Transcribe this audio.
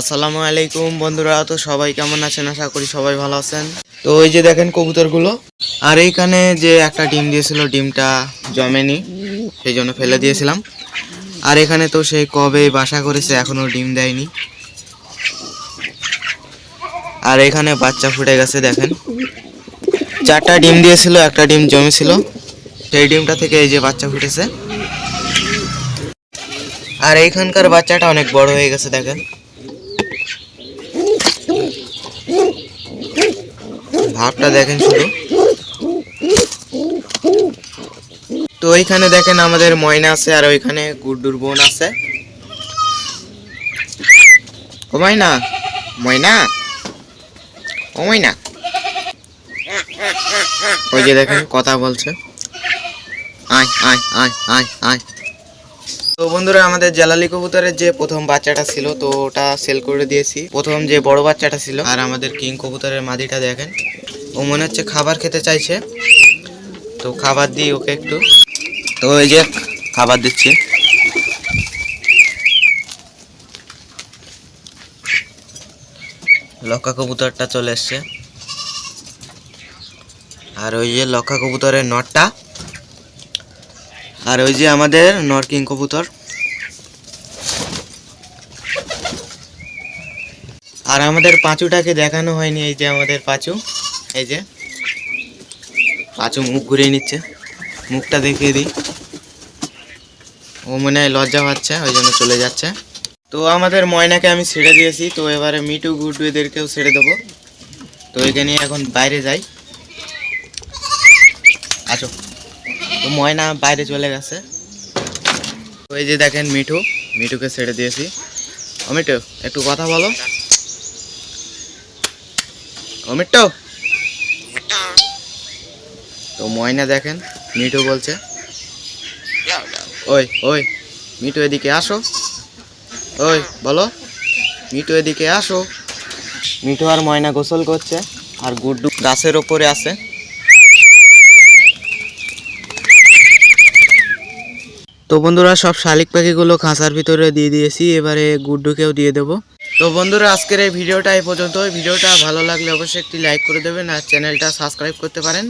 আসসালামু আলাইকুম বন্ধুরা, তো সবাই কেমন আছেন? আশা করি সবাই ভালো আছেন। তো ওই যে দেখেন কবুতরগুলো, আর এইখানে যে একটা ডিম দিয়েছিল, ডিমটা জমেনি, সেই জন্য ফেলে দিয়েছিলাম। আর এখানে তো সেই কবে বাসা করেছে, এখনও ডিম দেয়নি। আর এখানে বাচ্চা ফুটে গেছে, দেখেন। চারটা ডিম দিয়েছিল, একটা ডিম জমেছিল। সেই ডিমটা থেকে এই যে বাচ্চা ফুটেছে। আর এইখানকার বাচ্চাটা অনেক বড় হয়ে গেছে, দেখেন। ভাবটা দেখেন শুধু। তো ওইখানে দেখেন আমাদের ময়না আছে আর ওইখানে গুড্ডুর বোন আছে। ও ময়না ময়না, ও ময়না। ওই যে দেখেন কথা বলছে। আয় আয় আয় আয় আয়। তো বন্ধুরা, আমাদের জালালি কবুতরের যে প্রথম বাচ্চাটা ছিল, তো ওটা সেল করে দিয়েছি। প্রথম যে বড় বাচ্চাটা ছিল, আর আমাদের কিং কবুতরের মাদিটা দেখেন। ও মনে হচ্ছে খাবার খেতে চাইছে। তো খাবার দিই ওকে একটু। তো এই যে খাবার দিচ্ছি। লক্ষা কবুতরটা চলে এসছে। আর ওই যে লক্ষা কবুতরের নটটা। আর ওই যে আমাদের নরকিং কবুতর। আর আমাদের পাঁচুটাকে দেখানো হয়নি, এই যে আমাদের পাঁচু। এই যে, পাঁচু মুখ ঘুরিয়ে নিচ্ছে। মুখটা দেখিয়ে দিই। ও মনে হয় লজ্জা পাচ্ছে, ওই জন্য চলে যাচ্ছে। তো আমাদের ময়নাকে আমি ছেড়ে দিয়েছি, তো এবারে মিটু গুড্ডু এদেরকেও ছেড়ে দেবো। তো একে নিয়ে এখন বাইরে যাই। আছো তো ময়না বাইরে চলে গেছে। তো এই যে দেখেন মিঠু, মিঠুকে ছেড়ে দিয়েছি। মিঠু একটু কথা বলো। মিঠু তো ময়না দেখেন মিঠু বলছে। ওই ওই মিঠু এদিকে আসো। ওই বলো। মিঠু এদিকে আসো। মিঠু আর ময়না গোসল করছে আর গুড্ডু গাছের ওপরে আছে। তো বন্ধুরা সব শালিক পাখিগুলো খাঁচার ভিতরে দিয়ে দিয়েছি এবারে গুড্ডুকেও দিয়ে দেবো। তো বন্ধুরা আজকের এই ভিডিওটা এই পর্যন্ত ভিডিওটা ভালো লাগলে অবশ্যই একটি লাইক করে দেবেন আর চ্যানেলটা সাবস্ক্রাইব করতে পারেন।